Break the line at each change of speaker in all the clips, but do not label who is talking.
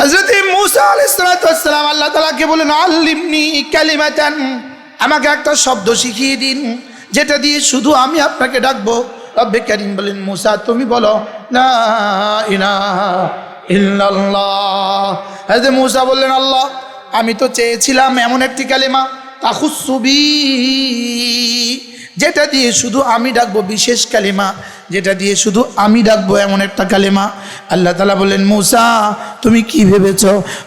হজরত মুসা আলাইসালাম আল্লাহ তালাকে বলেন আল্লিমনি কালিমাতান। আমাকে একটা শব্দ শিখিয়ে দিন, যেটা দিয়ে শুধু আমি আপনাকে ডাকবো। রব্বে করিম বলেন মুসা, তুমি বলো না হজরত মুসা বললেন, আল্লাহ, আমি তো চেয়েছিলাম এমন একটি কালিমা তাহুসুবি যেটা দিয়ে শুধু আমি ডাকবো বিশেষ কালিমা, যেটা দিয়ে শুধু আমি ডাকবো এমন একটা কালিমা। আল্লাহ তালা বললেন, মৌসা, তুমি কি ভেবেছ?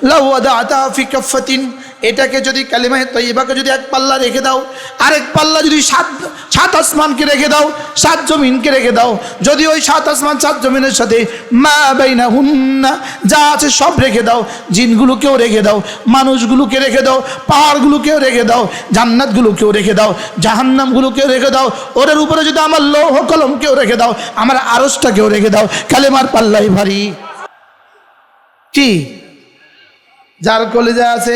লাউ আদা আতা ফিকফতিন এটাকে যদি কালিমায় তৈবাকে যদি এক পাল্লা রেখে দাও আরেক পাল্লা যদি সাত সাত আসমানকে রেখে দাও সাত জমিনকে রেখে দাও যদি ওই সাত আসমান সাত জমিনের সাথে মা বাইনা হুন্না যা আছে সব রেখে দাও জিনগুলোকেও রেখে দাও মানুষগুলোকে রেখে দাও পাহাড়গুলোকেও রেখে দাও জান্নাতগুলোকেও রেখে দাও জাহান্নামগুলোকেও রেখে দাও ওদের উপরে যদি আমার লৌহ কলমকেও রেখে দাও আমার আরসটাকেও রেখে দাও কালেমার পাল্লাই ভারী কি যার কলেজে আছে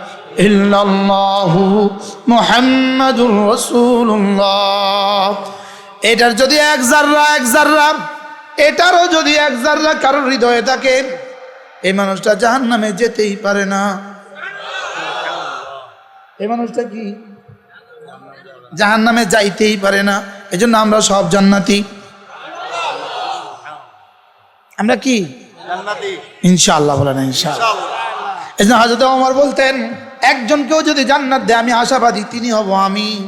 ইল্লাল্লাহু মুহাম্মাদুর রাসূলুল্লাহ। এটার যদি এক জাররা এক জাররা এটারও যদি এক জাররা কারোর হৃদয়ে থাকে এই মানুষটা জাহান্নামে যেতেই পারে না। এই মানুষটা কি? জাহান্নামে যাইতেই পারে না। এজন্য আমরা সব জান্নাতি। আমরা কি? ইনশাআল্লাহ বলেন ইনশাআল্লাহ। এই জন্য হাজরত ওমর বলতেন একজনকেও যদি জান্নাত দেয়, আমি আশাবাদী, তিনি হব আমি।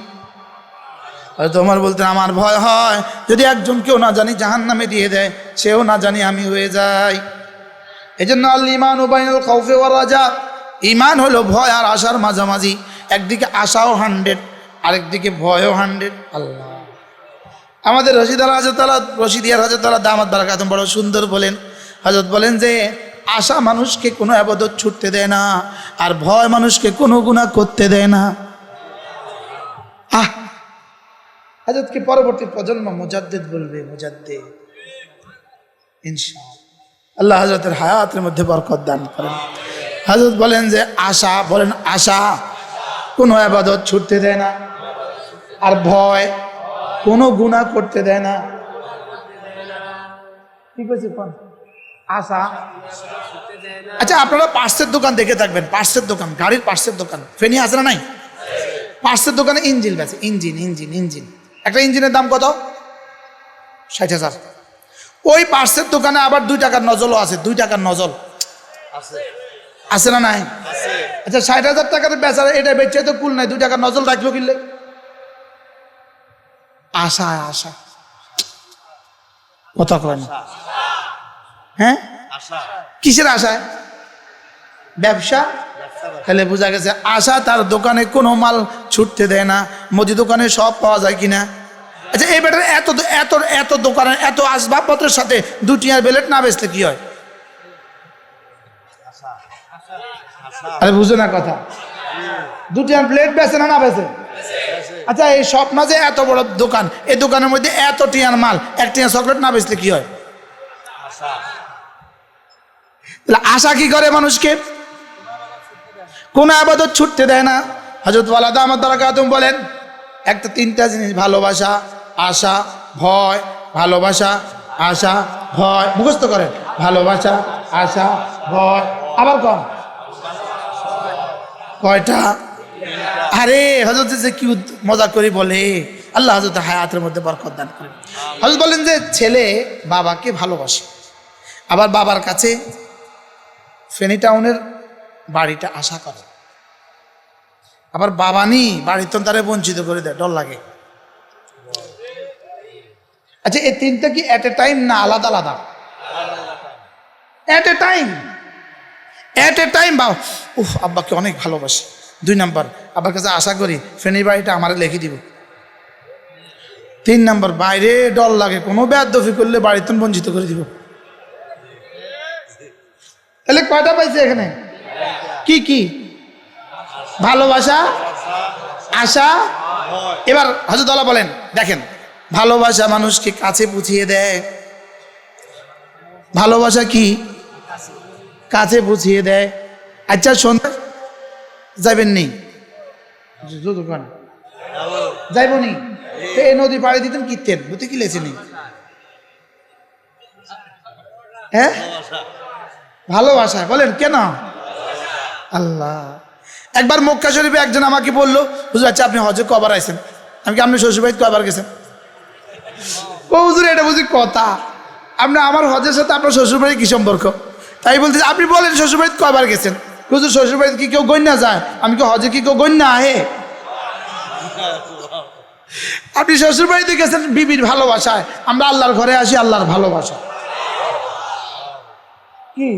হয়তো বলতেন আমার ভয় হয়, যদি একজনকেও না জানি জাহান নামে দিয়ে দেয়, সেও না জানি আমি হয়ে যাই। এই জন্য আল ইমান উবাইনুল কৌফে ও রাজা, ইমান হলো ভয় আর আশার মাঝামাঝি। একদিকে আশাও হান্ড্রেড, আরেকদিকে ভয়ও হান্ড্রেড। আল্লাহ। আমাদের রশিদার হাজতালা রশিদিয়ার হাজতালা দামাত বারাকাতম বড় সুন্দর বলেন। হজরত বলেন যে আশা মানুষকে কোনো আবাদত ছুটতে দেয় না, আর ভয় মানুষকে কোনো গুণা করতে দেয় না। আহ! পরবর্তী প্রজন্ম মুজাদ্দিদ বলবে ইনশাআল্লাহ। আল্লাহ হজরতের হায়াতের মধ্যে বরকত দান করেন। হজরত বলেন যে, আশা, বলেন আশা, কোনো আবাদত ছুটতে দেয় না, আর ভয় কোনো গুণা করতে দেয় না। ঠিক আছে কোন? আশা। আচ্ছা আপনারা পার্সের দোকান দেখে থাকবেন পার্সের দোকান গাড়ির পার্সের দোকান। ফেনি আছে না নাই? পার্সের দোকানে ইঞ্জিন বেছে ইঞ্জিন ইঞ্জিন ইঞ্জিন। একটা ইঞ্জিনের দাম কত? ষাট হাজার। ওই পার্সের দোকানে আবার দুই টাকার নজলও আছে দুই টাকার নজল। আছে। না নাই? আচ্ছা ষাট হাজার টাকার বেচারা এটা বেচে তো কুল নাই দুই টাকার নজল রাখল কিনলে আশা আশা। কথা কয় না। হ্যাঁ? কিসের আশায় ব্যবসা? তাহলে বোঝা গেছে আশা তার দোকানে কোনো মাল ছুটতে দেয় না মুদি দোকানে সব পাওয়া যায় কিনা? আচ্ছা এই বেটার এত এত এত দোকানের এত আসবাবপত্রের সাথে দুটি আর বেলেট না বেচলে কি হয়? আরে বুঝো না কথা। দুটি আর প্লেট বেচে না না বেচে? আচ্ছা এই স্বপ্ন যে এত বড় দোকান এই দোকানের মধ্যে এত টিয়ার মাল এক টিয়ার চকলেট না বেচলে কি হয়? তাহলে আশা কি করে মানুষকে? কোন আবাদত ছুটতে দেয় না। হজরত ওয়ালাদা আমার দ্বারা কাতুম বলেন, একটা তিনটা জিনিস, ভালোবাসা, আশা, ভয়, ভালোবাসা, আশা, ভয়, মুখস্থ করেন। ভালোবাসা, আশা, ভয়, আবার কম কয়টা? আরে হজরত যে কি মজা করে বলে, আল্লাহ হজরত হায়াতের মধ্যে বরকত দান করেন। হজরত বলেন যে, ছেলে বাবাকে ভালোবাসে, আবার বাবার কাছে ফেনি টাউনের বাড়িটা আশা করে। আবার বাবা নি বাড়িতে তারে বঞ্চিত করে দেয়, ডর লাগে। আচ্ছা এই তিনটা কি এট এ টাইম না আলাদা আলাদা? এট এ টাইম এট এ টাইম বা উফ, আব্বাকে অনেক ভালোবাসি। দুই নাম্বার, আব্বার কাছে আশা করি ফেনির বাড়িটা আমারে লিখে দিব। তিন নাম্বার, বাইরে ডর লাগে, কোনো ব্যাধফি করলে বাড়িতে বঞ্চিত করে দিব। তাহলে কয়টা পাইছে এখানে? কি কি? ভালোবাসা, আশা? এবার হজরত আল্লাহ বলেন, দেখেন, ভালোবাসা মানুষকে কাছে পুছিয়ে দেয়। ভালোবাসা কি? কাছে পুছিয়ে দেয়। আচ্ছা শোন যাবেন নি? যাইব নি? এই নদী পাড়ি দিতেন কিতেন বুঝতে কি লেছেনি হ্যাঁ? ভালোবাসা, বলেন কেন? আল্লাহ। একবার মক্কা শরীফে একজন আমাকে বলল বুঝতে পারছি আপনি হজে কবার আইছেন? আমি কি, আপনি শ্বশুরবাড়িতে কবার গেছেন? ও হুজুর, এটা বুঝি কথা। আপনি আমার হজের সাথে আপনার শ্বশুরবাড়ির কি সম্পর্ক? তাই বলতে আপনি বলেন, শ্বশুরবাড়িতে কয়বার গেছেন? হুজুর, শ্বশুরবাড়িতে কি কেউ গণ্যা যায়? আমি কি হজে কি কেউ গণ্যা আহে? আপনি শ্বশুরবাড়িতে গেছেন বিবির ভালোবাসায়। আমরা আল্লাহর ঘরে আসি, আল্লাহর ভালোবাসা। কি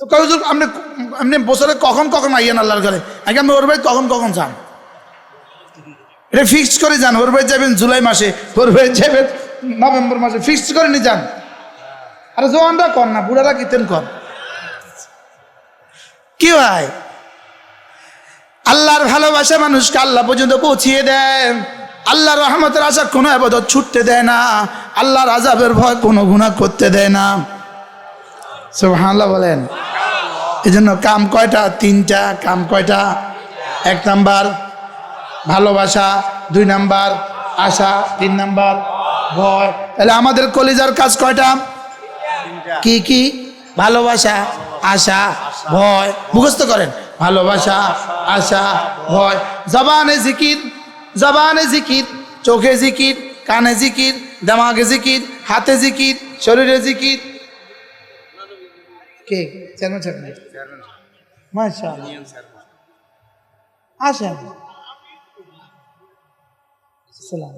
তো কয় আপনি আপনি বছরে কখন কখন আইয়েন আল্লাহর ঘরে? আগে আপনি ওর বাড়ি কখন কখন যান এটা ফিক্সড করে যান, ওর বাড়ি যাবেন জুলাই মাসে, ওর বাড়ি যাবেন নভেম্বর মাসে ফিক্সড করে নিয়ে যান। আরে জওয়ানরা কর না, বুড়ারা কিতেন কর। কি ভাই? আল্লাহর ভালোবাসা মানুষকে আল্লাহ পর্যন্ত পৌঁছিয়ে দেন। আল্লাহর রহমতের আশা কোনো আবাদত ছুটতে দেয় না। আল্লাহর আজাবের ভয় কোনো গুণা করতে দেয় না। সুবহানাল্লাহ বলেন। এই জন্য কাম কয়টা? তিনটা। কাম কয়টা? এক নাম্বার, ভালোবাসা। দুই নাম্বার, আশা। তিন নাম্বার, ভয়। তাহলে আমাদের কলিজার কাজ কয়টা? কি কি? ভালোবাসা, আশা, ভয়। মুখস্থ করেন। ভালোবাসা, আশা, ভয়। জবানে জিকির জবানে জিকির, চোখে জিকির কানে জিকির, দামাগে জিকির, হাতে জিকির, শরীরে জিকির। কে? চেয়ারম্যান আসেন। সালাম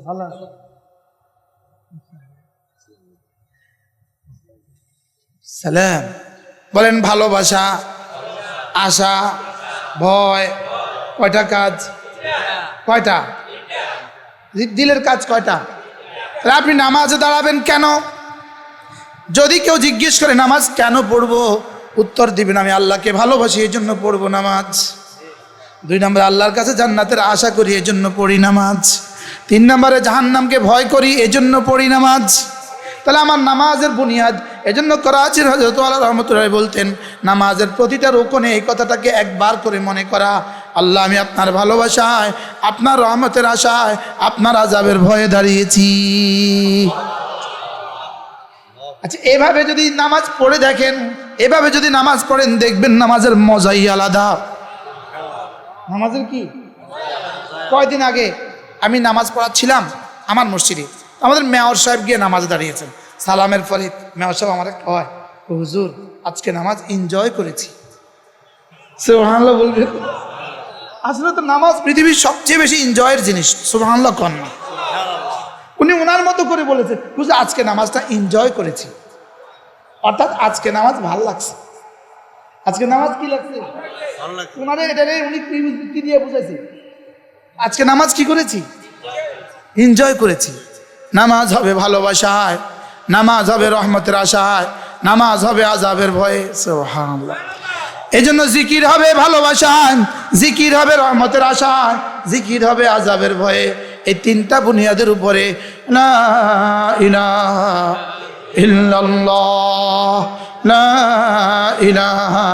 সালাম। বলেন ভালোবাসা, আশা, ভয়, কয়টা কাজ? কয়টা? দিলের কাজ কয়টা? তাহলে আপনি নামাজে দাঁড়াবেন কেন? যদি কেউ জিজ্ঞেস করে, নামাজ কেন পড়ব? উত্তর দিবেন, আমি আল্লাহকে ভালোবাসি এই জন্য পড়ব নামাজ। দুই নম্বরে, আল্লাহর কাছে জান্নাতের আশা করি এই জন্য পড়ি নামাজ। তিন নম্বরে, জাহান্নামকে ভয় করি, এজন্য পড়ি নামাজ। তাহলে আমার নামাজের বুনিয়াদ, এজন্য করাচির হজরত আল্লাহ রহমতুল্লাহ বলতেন, নামাজের প্রতিটা রোকনে এই কথাটাকে একবার করে মনে করা। আল্লাহ, আমি আপনার ভালোবাসায়, আপনার রহমতের আশায়, আপনার আজাবের ভয়ে দাঁড়িয়েছি। আচ্ছা এভাবে যদি নামাজ পড়ে দেখেন, এভাবে যদি নামাজ পড়েন, দেখবেন নামাজের মজাই আলাদা। নামাজের কি? কয়দিন আগে আমি নামাজ পড়াচ্ছিলাম আমার মসজিদে। আমাদের মেয়র সাহেব গিয়ে নামাজ দাঁড়িয়েছেন। সালামের ফলে মেয়র সাহেব আমার কয় "ও হুজুর, আজকে নামাজ এনজয় করেছি। সুবহানাল্লাহ বলবেন আসলে তো নামাজ পৃথিবীর সবচেয়ে বেশি এনজয়ের জিনিস সুবহানাল্লাহ কন না। উনি ওনার মতো করে বলেছেন বুঝলে আজকে নামাজটা এনজয় করেছি। অর্থাৎ আজকে নামাজ ভালো লাগছে। আজকে নামাজ কি লাগছে? ওনারে এটা রে উনি কি দিয়ে বুঝাইছে? আজকে নামাজ কি করেছি? এনজয় করেছি। নামাজ হবে ভালোবাসায় নামাজ হবে রহমতের আশায় নামাজ হবে আজাবের ভয়ে সুবহানাল্লাহ। এই জন্য জিকির হবে ভালোবাসায় জিকির হবে রহমতের আশায় জিকির হবে আজাবের ভয়ে। এই তিনটা বুনিয়াদের উপরে, লা ইলাহা ইল্লাল্লাহ ইলাহা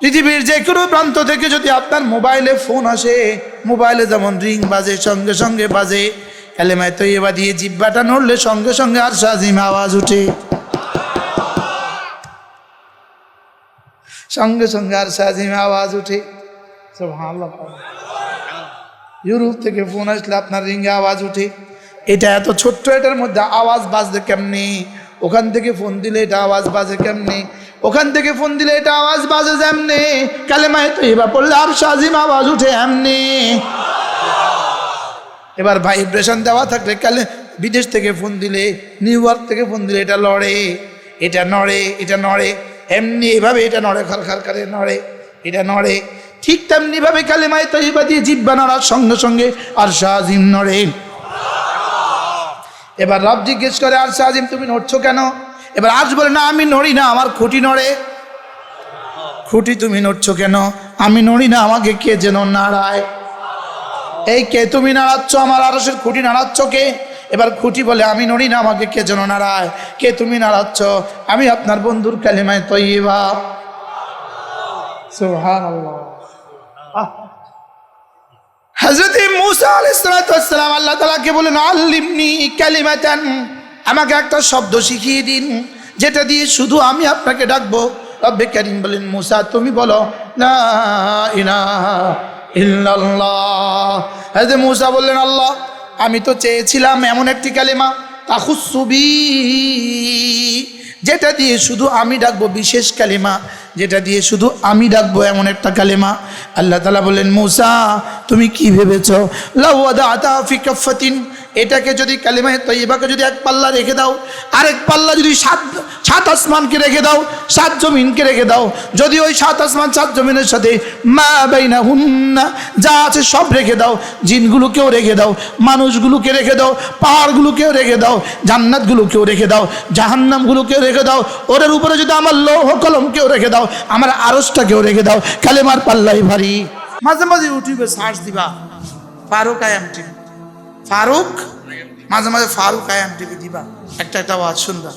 পৃথিবীর যে কোনো প্রান্ত থেকে যদি আপনার মোবাইলে ফোন আসে, মোবাইলে যেমন রিং বাজে, সঙ্গে সঙ্গে বাজে, কালেমায় তো এবার দিয়ে জিব্বাটা নড়লে সঙ্গে সঙ্গে আর সাজিম আওয়াজ উঠে সঙ্গে সঙ্গে আর সাজিম আওয়াজ উঠে। ইউরোপ থেকে ফোন আসলে আপনার রিঙ্গে আওয়াজ উঠে এটা এত ছোট্ট এটার মধ্যে আওয়াজ বাজবে কেমনি? ওখান থেকে ফোন দিলে এটা আওয়াজ বাজে কেমনি? ওখান থেকে ফোন দিলে এটা আওয়াজ বাজে যেমনি? কালেমায় তো এবার পড়লে আর সাজিম আওয়াজ উঠে এমনি। এবার ভাইব্রেশন দেওয়া থাকলে কালে বিদেশ থেকে ফোন দিলে, নিউ ইয়র্ক থেকে ফোন দিলে এটা লড়ে এটা নড়ে এটা নড়ে। এমনি এভাবে এটা নড়ে, খাল খাল করে নড়ে, এটা নড়ে। ঠিক তেমনিভাবে কালেমায় তৈবা দিয়ে জিব্বা নড়ার সঙ্গে সঙ্গে আর শাহিম নড়ে। এবার রব জিজ্ঞেস করে, আর শাহিম তুমি নড়ছো কেন? এবার আজ বলে, না, আমি নড়ি না, আমার খুঁটি নড়ে। খুঁটি তুমি নড়ছো কেন? আমি নড়ি না, আমাকে কে যেন নাড়ায়? এই কে তুমি নাড়াচ্ছ? আমার আরসের খুঁটি নাড়াচ্ছ কে? এবার খুঁটি বলে, আমি নড়ি না, আমাকে কে যেন নাড়ায়? কে তুমি নাড়াচ্ছ? আমি আপনার বন্ধুর কালিমায় তৈবা সুবহানাল্লাহ। হজরত মুসা আলাইসালাম আল্লাহ তালাকে বলেন আল্লিমনি কালিমাতান। আমাকে একটা শব্দ শিখিয়ে দিন, যেটা দিয়ে শুধু আমি আপনাকে ডাকবো। রব্বে করিম বলেন মুসা, তুমি বলো না হজরত মুসা বললেন, আল্লাহ, আমি তো চেয়েছিলাম এমন একটি কালিমা তাহুসুবি যেটা দিয়ে শুধু আমি ডাকবো বিশেষ কালিমা। যেটা দিয়ে শুধু আমি ডাকবো এমন একটা কালেমা আল্লাহ তালা বললেন মৌসা তুমি কি ভেবেছ লাউদা আতা ফিকাফাতিন এটাকে যদি কালিমায় তৈবাকে যদি এক পাল্লা রেখে দাও আরেক পাল্লা যদি সাত সাত আসমানকে রেখে দাও সাত জমিনকে রেখে দাও যদি ওই সাত আসমান সাত জমিনের সাথে মা বাইনা হুন্না যা আছে সব রেখে দাও জিনগুলোকেও রেখে দাও মানুষগুলোকে রেখে দাও পাহাড়গুলোকেও রেখে দাও জান্নাতগুলোকেও রেখে দাও জাহান্নামগুলোকেও রেখে দাও ওদের উপরে যদি আমার লৌহ কলমকেও রেখে দাও আমার আরসটাকেও রেখে দাও। কালেমার পাল্লাই ভারী। মাঝে মাঝে ইউটিউবে সার্চ দিবা, ফারুক আয়াম টিভি। ফারুক? মাঝে মাঝে ফারুক আয়াম টিভি দিবা। একটা একটা আওয়াজ সুন্দর